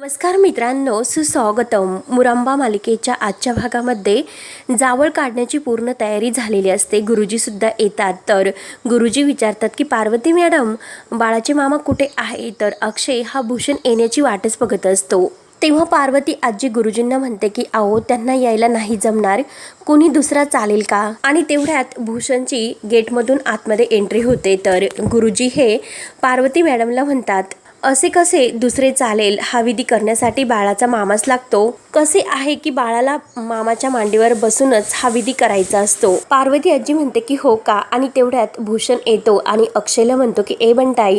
नमस्कार मित्रांनो सुस्वागतम. मुरांबा मालिकेच्या आजच्या भागामध्ये जावळ काढण्याची पूर्ण तयारी झालेली असते. गुरुजीसुद्धा येतात. तर गुरुजी विचारतात की पार्वती मॅडम बाळाचे मामा कुठे आहे? तर अक्षय हा भूषण येण्याची वाटच बघत असतो. तेव्हा पार्वती आजी गुरुजींना म्हणते की अहो त्यांना यायला नाही जमणार. कोणी दुसरा चालेल का? आणि तेवढ्यात भूषणची गेटमधून आतमध्ये एंट्री होते. तर गुरुजी हे पार्वती मॅडमला म्हणतात असे कसे दुसरे चालेल हा विधी करण्यासाठी बाळाचा मामाच लागतो? कसे आहे की बाळाला मामाच्या मांडीवर बसूनच हा विधी करायचा असतो? पार्वती आजी म्हणते की हो का? आणि तेवढ्यात भूषण येतो आणि अक्षयला म्हणतो की ए बंटाई.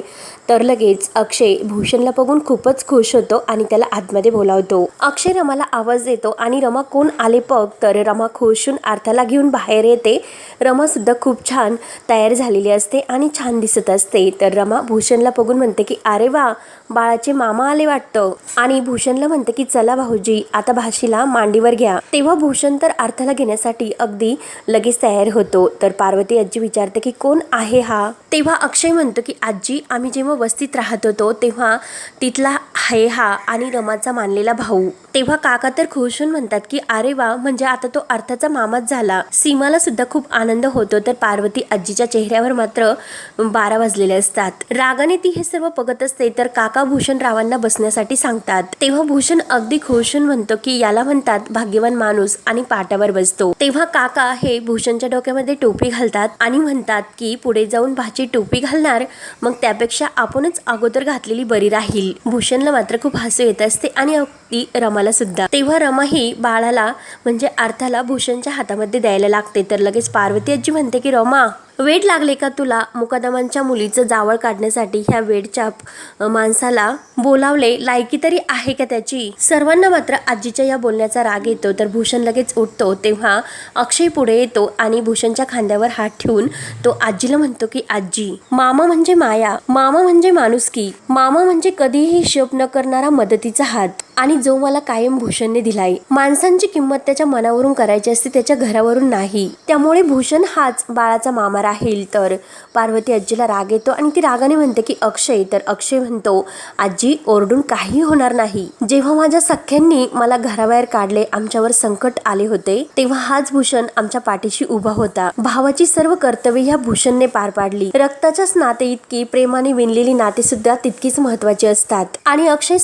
तर लगेच अक्षय भूषणला बघून खूपच खुश होतो आणि त्याला आतमध्ये बोलावतो. अक्षय रमाला आवाज देतो आणि रमा कोण आले बघ? तर रमा खुशून अर्थाला घेऊन बाहेर येते. रमा सुद्धा खूप छान तयार झालेली असते आणि छान दिसत असते. तर रमा भूषणला बघून म्हणते की अरे वा बाळाचे मामा आले वाटतं. आणि भूषणला म्हणते की चला भाऊजी आता भाशीला मांडीवर घ्या. तेव्हा भूषण तर अर्थाला घेण्यासाठी अगदी लगेच तयार होतो. तर पार्वती आजी विचारते की कोण आहे हा? तेव्हा अक्षय म्हणतो की आजी आम्ही जेव्हा वस्तीत राहत होतो तेव्हा तिथला आहे हा आणि रमाचा मानलेला भाऊ. तेव्हा काका तर खुश होऊन म्हणतात की अरे वा म्हणजे आता तो अर्थाचा मामाच झाला. सीमाला सुद्धा खूप आनंद होतो तर पार्वती आजीच्या चेहऱ्यावर मात्र बारा वाजलेले असतात. रागाने ती हे सर्व बघत असते तर काका भूषण रावांना बसण्यासाठी सांगतात. तेव्हा भूषण अगदी खुश होऊन म्हणतो की याला म्हणतात भाग्यवान माणूस आणि पाटावर बसतो. तेव्हा काका हे भूषणच्या डोक्यामध्ये टोपी घालतात आणि म्हणतात की पुढे जाऊन भाची टोपी घालणार मग त्यापेक्षा आपणच अगोदर घातलेली बरी राहील. भूषणला मात्र खूप हसू येत असते आणि अगदी रमाला सुद्धा. तेव्हा रमा ही बाळाला म्हणजे अर्थाला भूषणच्या हातामध्ये द्यायला लागते. तर लगेच पार्वती आजी म्हणते की रमा वेट लागले का तुला? मुकदमांच्या मुलीचं जावळ काढण्यासाठी ह्या वेडच्या माणसाला बोलावले. लायकी तरी आहे का त्याची? सर्वांना मात्र आजीच्या या बोलण्याचा राग येतो. तर भूषण लगेच उठतो. तेव्हा अक्षय पुढे येतो आणि भूषणच्या खांद्यावर हात ठेवून तो आजीला म्हणतो की आजी मामा म्हणजे माया. मामा म्हणजे माणुसकी. मामा म्हणजे कधीही शोप न करणारा मदतीचा हात. आणि जो मला कायम भूषणने दिलाय. माणसांची किंमत त्याच्या मनावरून करायची असते त्याच्या घरावरून नाही. त्यामुळे भूषण हाच बाळाचा मामा राहील तर. पार्वती आजीला राग येतो आणि ती रागाने म्हणते की अक्षय तर अक्षय म्हणतो आजी ओरडून काही होणार नाही. जेव्हा माझ्या सख्यांनी मला घराबाहेर काढले आमच्यावर संकट आले होते तेव्हा हाच भूषण आमच्या पाठीशी उभा होता. भावाची सर्व कर्तव्य ह्या भूषणने पार पाडली. रक्ताच्याच नाते इतकी प्रेमाने विणलेली नाते सुद्धा तितकीच महत्वाची असतात. आणि अक्षय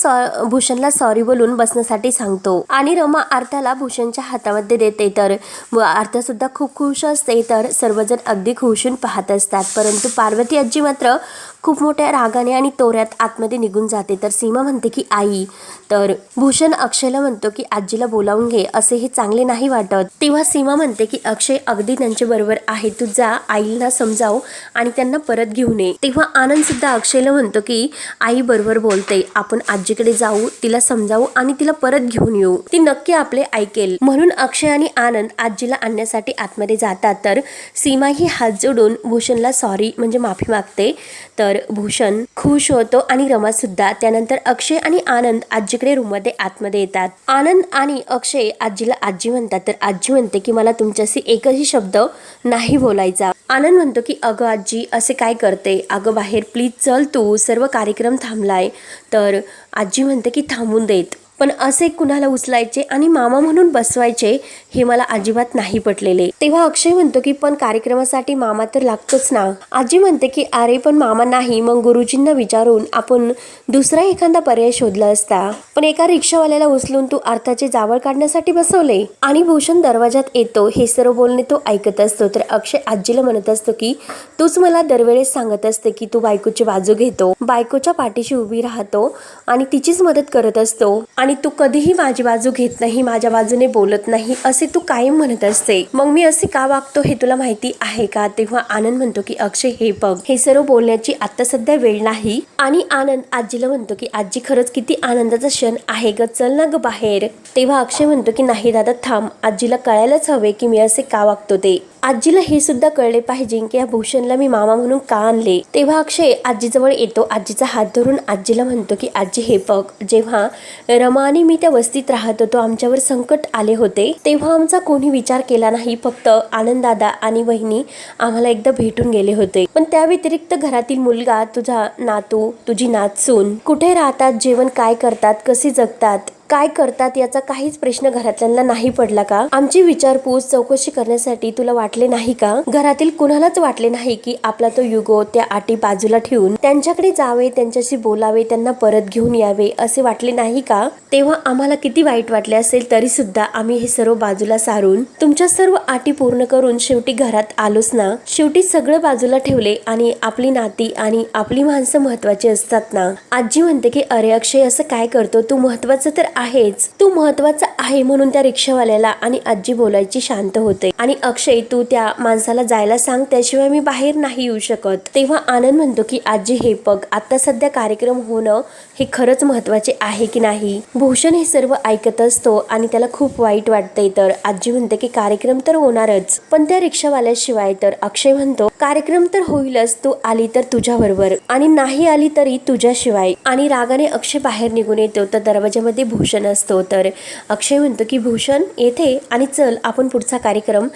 भूषणला सॉरी बोलून बसण्यासाठी सांगतो. आणि रमा अर्थाला भूषणच्या हातामध्ये देते तर. व अर्थ सुद्धा खूप खुश असते तर. सर्वजण अगदी खुश घोषून पाहत असतात. परंतु पार्वती आजी मात्र खूप मोठ्या रागाने आणि तोऱ्यात आतमध्ये निघून जाते. तर सीमा म्हणते की आई. तर भूषण अक्षयला म्हणतो की आजीला बोलावून घे असे हे चांगले नाही वाटत. तेव्हा सीमा म्हणते की अक्षय अगदी त्यांच्या बरोबर आहे. तू जा आईला समजाव आणि त्यांना परत घेऊन ये तेव्हा आनंद सुद्धा अक्षयला म्हणतो की आई बरोबर बोलते. आपण आजीकडे जाऊ तिला समजावू आणि तिला परत घेऊन येऊ. ती नक्की आपले ऐकेल. म्हणून अक्षय आणि आनंद आजीला आणण्यासाठी आतमध्ये जातात. तर सीमा ही हात जोडून भूषणला सॉरी म्हणजे माफी मागते. तर भूषण खुश होतो आणि रमा सुद्धा त्यानंतर अक्षय आणि आनंद आजीकडे रूममध्ये आतमध्ये येतात. आनंद आणि अक्षय आजीला आजी म्हणतात तर आजी म्हणते की मला तुमच्याशी एकही शब्द नाही बोलायचा. आनंद म्हणतो की अगं आजी असे काय करते? अगं बाहेर प्लीज चल तू सर्व कार्यक्रम थांबलाय. तर आजी म्हणते की थांबून देत. पण असे कुणाला उचलायचे आणि मामा म्हणून बसवायचे हे मला अजिबात नाही पटलेले. तेव्हा अक्षय म्हणतो की पण कार्यक्रमासाठी मामा तर लागतोच ना. आजी म्हणते की अरे पण मामा नाही. मग गुरुजींना विचारून आपण दुसरा एखादा पर्याय शोधला असता. पण एका रिक्षावाल्याला उचलून तू अर्थाचे जावळ काढण्यासाठी बसवले. आणि भूषण दरवाजात येतो हे सर्व बोलणे तो ऐकत असतो. तर अक्षय आजीला म्हणत असतो की तूच मला दरवेळेस सांगत असते की तू बायकोची बाजू घेतो. बायकोच्या पाठीशी उभी राहतो आणि तिचीच मदत करत असतो. आणि तू कधीही माझी बाजू घेत नाही माझ्या बाजूने बोलत नाही असे तू कायम म्हणत असते. मग मी असे का वागतो हे तुला माहिती आहे का? तेव्हा आनंद म्हणतो की अक्षय हे बघ. हे सर्व बोलण्याची आता सध्या वेळ नाही. आणि आनंद आजीला म्हणतो की आजी खरंच किती आनंदाचा क्षण आहे ग. चल ना ग बाहेर. तेव्हा अक्षय म्हणतो की नाही दादा थांब. आजीला कळायलाच हवे की मी असे का वागतो ते. आजीला हे सुद्धा कळले पाहिजे की या भूषणला मी मामा म्हणून का आणले? तेव्हा अक्षय आजीजवळ येतो. आजीचा हात धरून आजीला म्हणतो की आजी हे बघ जेव्हा रमाने मी त्या वस्तीत राहत होतो आमच्यावर संकट आले होते तेव्हा आमचा कोणी विचार केला नाही. फक्त आनंददादा आणि वहिनी आम्हाला एकदा भेटून गेले होते. पण त्या व्यतिरिक्त घरातील मुलगा तुझा नातू तुझी नातसून कुठे राहतात? जेवण काय करतात? कसे जगतात? काय करतात याचा काहीच प्रश्न घरातल्यांना नाही पडला का? आमची विचारपूस चौकशी करण्यासाठी तुला वाटले नाही का? घरातील कुणालाच वाटले नाही की आपला तो युगो त्या आटी बाजूला ठेवून त्यांच्याकडे जावे त्यांच्याशी बोलावे त्यांना परत घेऊन यावे असे वाटले नाही का? तेव्हा आम्हाला किती वाईट वाटले असेल तरी सुद्धा आम्ही हे सर्व बाजूला सारून तुमच्या सर्व आटी पूर्ण करून शेवटी घरात आलोच ना? शेवटी सगळं बाजूला ठेवले आणि आपली नाती आणि आपली माणसं महत्वाची असतात ना? आजी म्हणते की अरे अक्षय असं काय करतो? तू महत्वाचं तर आहेच. तू महत्त्वाचा आहे म्हणून त्या रिक्षावाल्याला आणि आजी बोलायची शांत होते. आणि अक्षय तू त्या माणसाला जायला सांग त्याशिवाय मी बाहेर नाही येऊ शकत. तेव्हा आनंद म्हणतो की आजी हे बघ आता सध्या कार्यक्रम होणं हे खरंच महत्त्वाचे आहे की नाही? भूषण हे सर्व ऐकत असतो आणि त्याला खूप वाईट वाटते तर आजी म्हणते की कार्यक्रम तर होणारच. पण त्या रिक्षावाल्याशिवाय तर अक्षय म्हणतो कार्यक्रम तर होईलच तू आली तर तुझ्या बरोबर आणि नाही आली तरी तुझ्याशिवाय. आणि रागाने अक्षय बाहेर निघून येतो. तर दरवाजामध्ये भूषण भूषण असतो. तर अक्षय म्हणतो की भूषण येथे आणि चल आपण पुढचा कार्यक्रम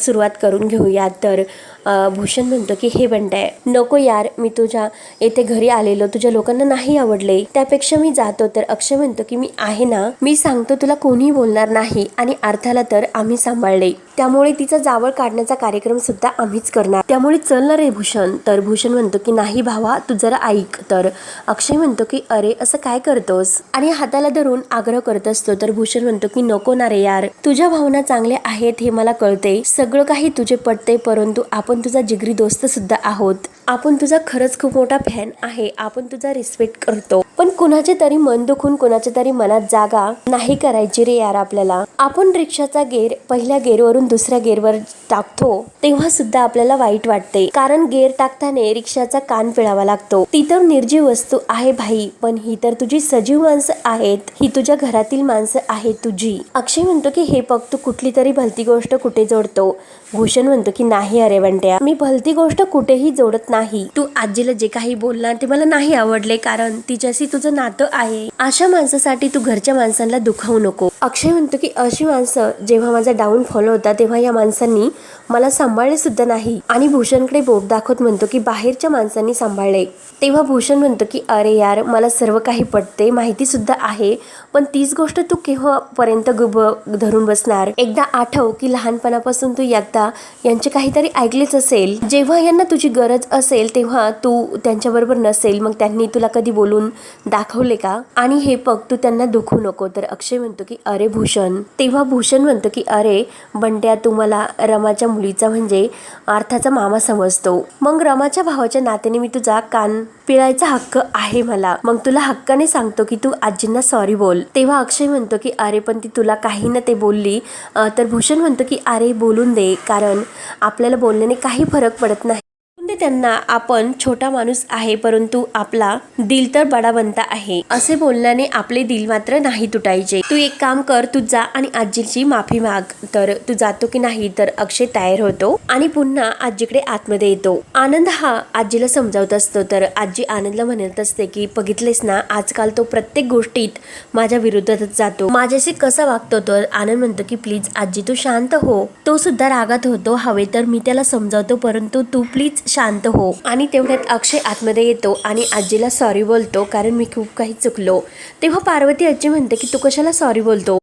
सुरुवात करून घेऊयात. तर भूषण म्हणतो की हे बंटाय नको यार मी तुझ्या येथे घरी आलेलो. तुझ्या लोकांना नाही आवडले. त्यापेक्षा मी जातो. तर अक्षय म्हणतो की मी आहे ना. मी सांगतो तुला कोणीही बोलणार नाही आणि अर्थाला तर आम्ही सांभाळले. त्यामुळे तिचा जावळ काढण्याचा कार्यक्रम सुद्धा आम्हीच करणार. त्यामुळे चल ना रे भूषण. तर भूषण म्हणतो की नाही भावा तू जरा ऐक. तर अक्षय म्हणतो की अरे असं काय करतोस? आणि हाताला धरून आग्रह करत असतो. तर भूषण म्हणतो की नको ना रे यार. तुझ्या भावना चांगल्या आहेत हे मला कळते. सगळं काही तुझे पटते परंतु आपण तुझा जिगरी दोस्तसुद्धा आहोत. आपण तुझा खरंच खूप मोठा फॅन आहे. आपण तुझा रिस्पेक्ट करतो. पण कुणाचे तरी मन दुखून कुणाच्या तरी मनात जागा नाही करायची रे यार आपल्याला. आपण रिक्षाचा गेर पहिल्या गेरवरून दुसऱ्या गेरवर टाकतो तेव्हा सुद्धा आपल्याला वाईट वाटते. कारण गेर टाकताना रिक्षाचा कान पिळावा लागतो. ती तर निर्जीव वस्तू आहे भाई पण ही तर तुझी सजीव माणसं आहेत. ही तुझ्या घरातील माणसं आहेत तुझी. अक्षय म्हणतो की हे बघ तू कुठली तरी भलती गोष्ट कुठे जोडतो? भूषण म्हणतो की नाही अरे बंट्या. मी भलती गोष्ट कुठेही जोडत नाही. तू आजीला जे काही बोलणार ते मला नाही आवडले कारण तिच्याशी तुझं नातं आहे. अशा माणसासाठी तू घरच्या माणसांना दुखावू नको. अक्षय म्हणतो की अशी माणसं जेव्हा माझा डाऊन फॉलो होता तेव्हा या माणसांनी मला सांभाळले सुद्धा नाही. आणि भूषणकडे बोट दाखवत म्हणतो की बाहेरच्या माणसांनी सांभाळले. तेव्हा भूषण म्हणतो की अरे यार मला सर्व काही पटते माहिती सुद्धा आहे पण तीच गोष्ट तू केव्हापर्यंत गुब धरून बसणार? एकदा आठव की लहानपणापासून तू एकदा यांचे काहीतरी ऐकलेच असेल. जेव्हा यांना तुझी गरज असेल तेव्हा तू त्यांच्याबरोबर नसेल मग त्यांनी तुला कधी बोलून दाखवले का? आणि हे बघ तू त्यांना दुखू नको. तर अक्षय म्हणतो की अरे भूषण. तेव्हा भूषण म्हणतो की अरे बंट्या तू मला रमाच्या मुलीचा म्हणजे अर्थाचा मामा समजतो. मग रमाच्या भावाच्या नात्याने मी तुझा कान पिळायचा हक्क आहे मला. मग तुला हक्काने सांगतो की तू आजींना सॉरी बोल. तेव्हा अक्षय म्हणतो की अरे पण ती तुला काही ना ते बोलली. तर भूषण म्हणतो की अरे बोलून दे. कारण आपल्याला बोलण्याने काही फरक पडत नाही. बोलून त्यांना आपण छोटा माणूस आहे परंतु आपला दिल तर बडा बनता आहे. असे बोलण्याने आपले दिल मात्र नाही तुटायचे. तू एक काम कर तू जा आणि आजीची माफी माग. तर तू जातो की नाही तर अक्षय तयार होतो आणि पुन्हा आजीकडे आतमध्ये येतो. आनंद हा आजीला समजावत असतो. तर आजी आनंदला म्हणत असते की बघितलेस ना आजकाल तो प्रत्येक गोष्टीत माझ्या विरोधातच जातो. माझ्याशी कसा वागतो? तर आनंद म्हणतो की प्लीज आजी तू शांत हो. तो सुद्धा रागात होतो. हवे तर मी त्याला समजावतो परंतु तू प्लीज शांत हो. आणि तेवढ्यात अक्षय आतमध्ये येतो आणि आजीला सॉरी बोलतो कारण मी खूप काही चुकलो. तेव्हा पार्वती आजी म्हणते की तू कशाला सॉरी बोलतो?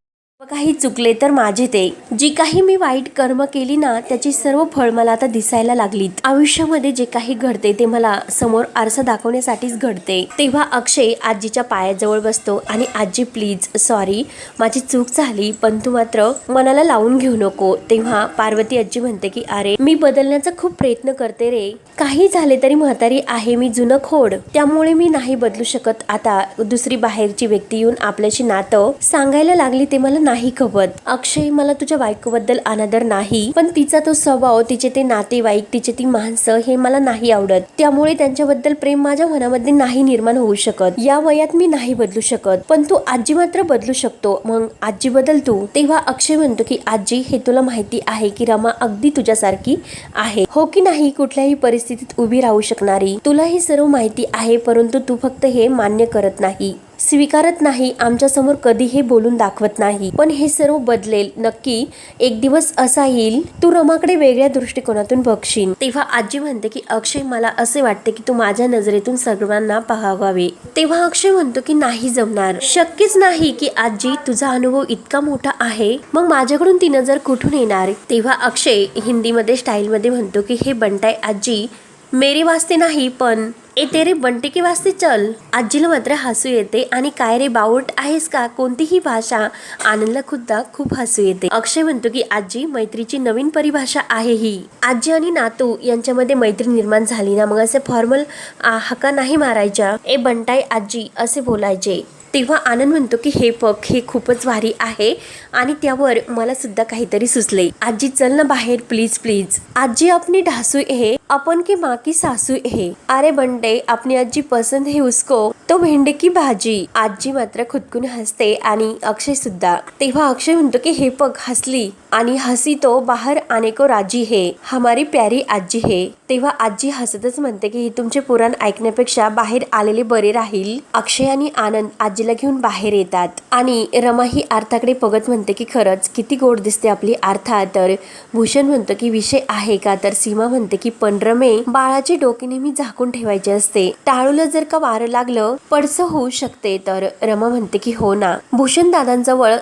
काही चुकले तर माझे ते. जी काही मी वाईट कर्म केली ना त्याची सर्व फळ मला आता दिसायला लागलीत. आयुष्यामध्ये जे काही घडते ते मला समोर आरसा दाखवण्यासाठीच घडते. तेव्हा अक्षय आजीच्या पायाजवळ बसतो आणि आजी प्लीज सॉरी माझी चूक झाली पण तू मात्र मनाला लावून घेऊ नको. तेव्हा पार्वती आजी म्हणते की अरे मी बदलण्याचा खूप प्रयत्न करते रे. काही झाले तरी म्हातारी आहे मी जुनं खोड. त्यामुळे मी नाही बदलू शकत. आता दुसरी बाहेरची व्यक्ती येऊन आपल्याशी नातं सांगायला लागली ते मला नाही नाही खपत अक्षय मला तुझ्या बायकोबद्दल अनादर नाही पण तिचा तो स्वभाव तिचे ते नातेवाईक तिचे ती माणसं हे मला नाही आवडत. त्यामुळे त्यांच्याबद्दल प्रेम माझ्या मनामध्ये नाही निर्माण होऊ शकत. या वयात मी नाही बदलू शकत पण तू आजी मात्र बदलू शकतो. मग आजी बदल तू. तेव्हा अक्षय म्हणतो की आजी हे तुला माहिती आहे की रमा अगदी तुझ्यासारखी आहे. हो की नाही कुठल्याही परिस्थितीत उभी राहू शकणारी. तुला हे सर्व माहिती आहे परंतु तू फक्त हे मान्य करत नाही. स्वीकारत नाही आमच्यासमोर कधीही कधी हे बोलून दाखवत नाही. पण हे सर्व बदलेल नक्की एक दिवस असा येईल तू रमाकडे वेगळ्या दृष्टिकोनातून बघशील. तेव्हा आजी म्हणते की अक्षय मला असे वाटते की तू माझ्या नजरेतून सर्वांना पहावावे. तेव्हा अक्षय म्हणतो की नाही जमणार. शक्यच नाही की आजी तुझा अनुभव इतका मोठा आहे. मग माझ्याकडून ती नजर कुठून येणार? तेव्हा अक्षय हिंदीमध्ये स्टाईलमध्ये म्हणतो की हे बंटाय आजी मेरे वास्ते नाही पण ए तेरे बंटे की वाजते चल. आजीला मात्र हसू येते. आणि काय रे बावट आहेस का? कोणतीही भाषा आनंदला खुद्दा खूप हसू येते. अक्षय म्हणतो की आजी मैत्रीची नवीन परिभाषा आहे ही. आजी आणि नातू यांच्यामध्ये मैत्री निर्माण झाली ना? मग असे फॉर्मल हका नाही मारायच्या. ए बंटाई आजी असे बोलायचे. तेव्हा आनंद म्हणतो की हे पग हे खूपच भारी आहे आणि त्यावर मला सुद्धा काहीतरी सुचले आजी चल ना बाहेर प्लीज प्लीज आजी अपनी ढासू हे अपन की माँ की सासू है अरे बंडे अपनी आजी पसंद है उसको. तो भेंडे की भाजी. आजी मात्र खुदकून हसते आणि अक्षय सुद्धा तेव्हा अक्षय म्हणतो की हे पग हसली. आणि हसी तो बाहेर आने को राजी हे हमारी प्यारी आजी हे. तेव्हा आजी हसतच म्हणते की हे तुमचे पुराण ऐकण्यापेक्षा बाहेर आलेले बरे राहील. अक्षय आणि आनंद आजीला घेऊन बाहेर येतात. आणि रमा ही आर्थाकडे बघत म्हणते की खरंच किती गोड दिसते आपली आर्था. तर भूषण म्हणतो की विषय आहे का? तर सीमा म्हणते की पण रमे बाळाचे डोके नेहमी झाकून ठेवायचे असते. टाळूला जर का वारं लागलं पडसं होऊ शकते. तर रमा म्हणते की हो ना. भूषण दादांजवळ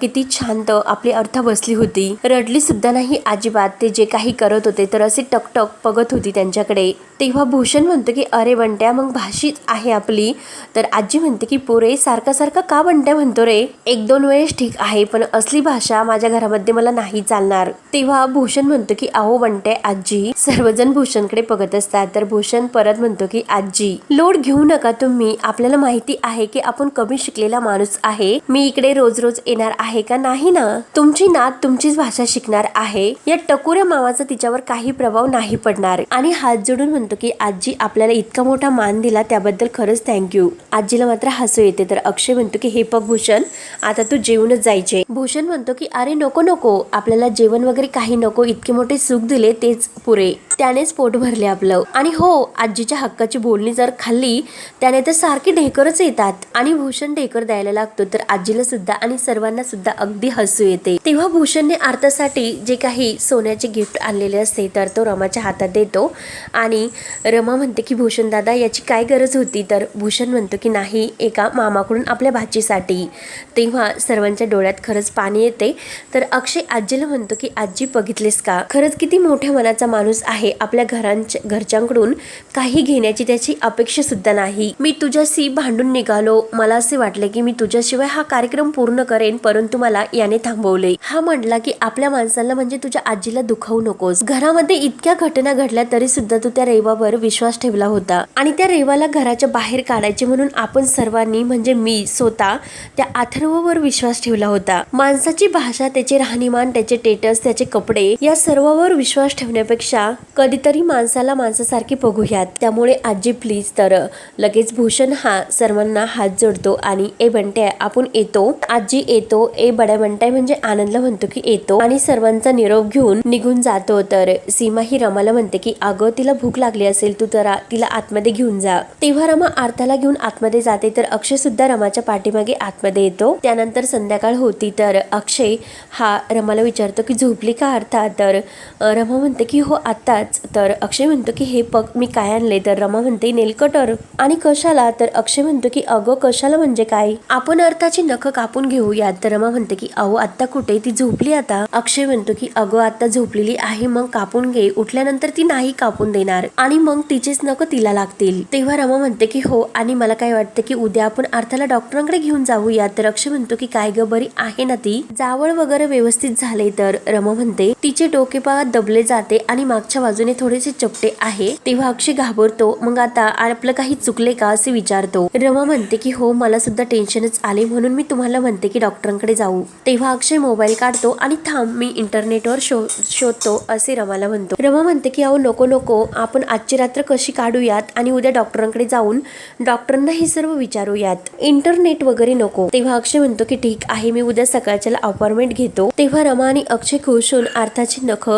किती शांत आपली अर्थ बसली होती. रडली सुद्धा नाही अजिबात. ते जे काही करत होते तर असे टकटक बघत होती त्यांच्याकडे. तेव्हा भूषण म्हणतो की अरे बंट्या मग भाषीच आहे आपली. तर आजी म्हणते की पोरे सारखा सारखा का बंट्या म्हणतो रे? एक दोन वेळेस ठीक आहे पण असली भाषा माझ्या घरामध्ये मला नाही चालणार. तेव्हा भूषण म्हणतो की अहो बंट्या आजी सर्वजण भूषणकडे बघत असतात. तर भूषण परत म्हणतो की आजी लोड घेऊ नका तुम्ही. आपल्याला माहिती आहे की आपण कमी शिकलेला माणूस आहे. मी इकडे रोज रोज येणार आहे का? नाही ना. तुमची नात तुमचीच भाषा शिकणार आहे. या टकुऱ्या मावाचा तिच्यावर काही प्रभाव नाही पडणार. आणि हात जोडून म्हणतो की आजी आपल्याला इतका मोठा मान दिला त्याबद्दल खरंच थँक्यू आजीला मात्र हसू येते. तर अक्षय म्हणतो की हे पग भूषण आता तू जेवूनच जायचे. भूषण म्हणतो की अरे नको नको. आपल्याला जेवण वगैरे काही नको. इतके मोठे सुख दिले तेच पुरे. त्यानेच पोट भरले आपलं. आणि हो आजीच्या हक्काची बोलणी जर खाल्ली त्याने तर सारखी ढेकरच येतात. आणि भूषण ढेकर द्यायला लागतो तर आजीला सुद्धा आणि सर्वांना सुद्धा अगदी हसू येते. तेव्हा भूषणने आरतासाठी जे काही सोन्याचे गिफ्ट आणलेले असते तर तो रमाच्या हातात देतो. आणि रमा म्हणते की भूषण दादा याची काय गरज होती? तर भूषण म्हणतो की नाही एका मामाकडून आपल्या भाचीसाठी. तेव्हा सर्वांच्या डोळ्यात खरंच पाणी येते. तर अक्षय आजीला म्हणतो की आजी बघितलेस का? खरंच किती मोठ्या मनाचा माणूस आहे. आपल्या घरांच्या घरच्यांकडून काही घेण्याची त्याची अपेक्षा सुद्धा नाही. मी तुझ्याशी भांडून निघालो. मला असे वाटले की मी तुझ्याशिवाय हा कार्यक्रम पूर्ण करेन परंतु मला याने थांबवले. हा म्हटला की आपल्या माणसाला म्हणजे तुझ्या आजीला दुखावू नकोस. घरामध्ये इतक्या घटना घडल्या तरी सुद्धा तू त्या रेवावर विश्वास ठेवला होता. आणि त्या रेवाला घराच्या बाहेर काढायचे म्हणून आपण सर्वांनी म्हणजे मी स्वतः त्या अथर्ववर विश्वास ठेवला होता. माणसाची भाषा त्याचे राहणीमान त्याचे टेटस त्याचे कपडे या सर्वावर विश्वास ठेवण्यापेक्षा कधीतरी माणसाला माणसासारखी बघूयात त्यामुळे आजी प्लीज तर लगेच भूषण हा सर्वांना हात जोडतो आणि ए बंटे आपण येतो. आजी येतो ए बड्या बंटाय म्हणजे आनंदला म्हणतो की येतो. आणि सर्वांचा निरोप घेऊन निघून जातो. तर सीमा ही रमाला म्हणते की अगं तिला भूक लागली असेल तू जरा तिला आतमध्ये घेऊन जा. तेव्हा रमा आरताला घेऊन आतमध्ये जाते तर अक्षय सुद्धा रमाच्या पाठीमागे आतमध्ये येतो. त्यानंतर संध्याकाळ होती तर अक्षय हा रमाला विचारतो की झोपली का अर्था तर रमा म्हणते की हो आत्ताच तर अक्षय म्हणतो की हे पग मी काय आणले तर रमा म्हणते नेलकटर आणि कशाला? तर अक्षय म्हणतो की अगं कशाला म्हणजे काय? आपण अर्थाची नख कापून घेऊयात. तर रमा म्हणते की अहो आत्ता कुठे? ती झोपली आता. अक्षय म्हणतो की अगं आता झोपलेली आहे मग कापून घे. उठल्यानंतर ती नाही कापून देणार. आणि मग तिचेच नख तिला लागतील. तेव्हा रमा म्हणते की हो आणि मला काय वाटतं की उद्या आपण अर्थाला डॉक्टरांकडे घेऊन जाऊया. तर अक्षय म्हणतो की काय ग बरी आहे ना ती? जावळ वगैरे व्यवस्थित झाले तर रमा म्हणते तिचे डोके पाहत दबले जाते आणि मागच्या बाजूने थोडेसे चपटे आहे. तेव्हा अक्षय घाबरतो. मग आता आपलं काही चुकले का असे विचारतो. रमा म्हणते की हो मला सुद्धा टेन्शनच आले. म्हणून मी तुम्हाला म्हणते की डॉक्टरांकडे जाऊ. तेव्हा अक्षय मोबाईल काढतो आणि थांब मी इंटरनेटवर शो शोधतो असे रमाला म्हणतो. रमा म्हणते की अहो नको नको. आपण आजची रात्र कशी काढूयात आणि उद्या डॉक्टरांकडे जाऊन डॉक्टरांना हे सर्व विचारूयात. इंटरनेट वगैरे नको. तेव्हा अक्षय म्हणतो की ठीक आहे. मी उद्या सकाळच्याला अपॉइंटमेंट घेतो. तेव्हा रमा आणि अक्षय खुश होऊन अर्थाची नख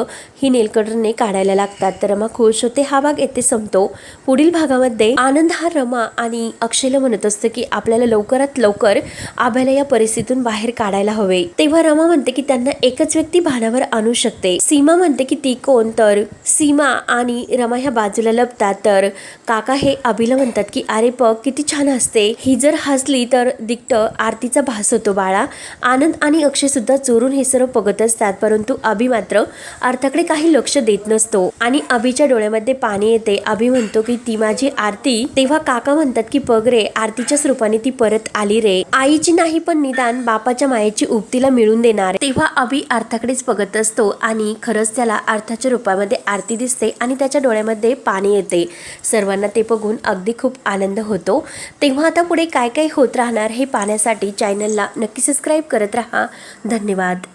ही नेलकटरने काढायला लागतात तर रमा खुश होते. हा भाग येथे संपतो. पुढील भागामध्ये आनंद हा रमा आणि अक्षयला म्हणत असतो की आपल्याला लवकरात लवकर आभ्याला या परिस्थितीतून बाहेर काढायला हवे. तेव्हा रमा म्हणते की त्यांना एकच व्यक्ती भानावर आणू शकते. सीमा म्हणते की ती कोण? तर सीमा आणि रमा ह्या बाजूला लपतात. तर काका हे अभिला म्हणतात की अरे पग किती छान असते ही जर हसली तर दिक्ट आरतीचा भास होतो बाळा. आनंद आणि अक्षय सुद्धा चोरून हे सर्व बघत असतात परंतु अभि मात्र अर्थाकडे काही लक्ष देत नसतो. आणि अभिच्या डोळ्यामध्ये पाणी येते. अभि म्हणतो की ती माझी आरती. तेव्हा काका म्हणतात की बघ रे आरतीच्याच रूपाने ती परत आली रे. आईची नाही पण निदान बापाच्या मायेची उपतीला मिळून देणार. तेव्हा अभि अर्थाकडेच बघत असतो आणि खरंच त्याला अर्थाच्या रूपामध्ये आरती दिसते आणि त्याच्या डोळ्यामध्ये पाणी येते. सर्वांना ते बघून अगदी खूप आनंद होतो. तेव्हा आता पुढे काय काय होत राहणार हे पाहण्यासाठी चॅनलला नक्की सबस्क्राईब करत राहा. धन्यवाद.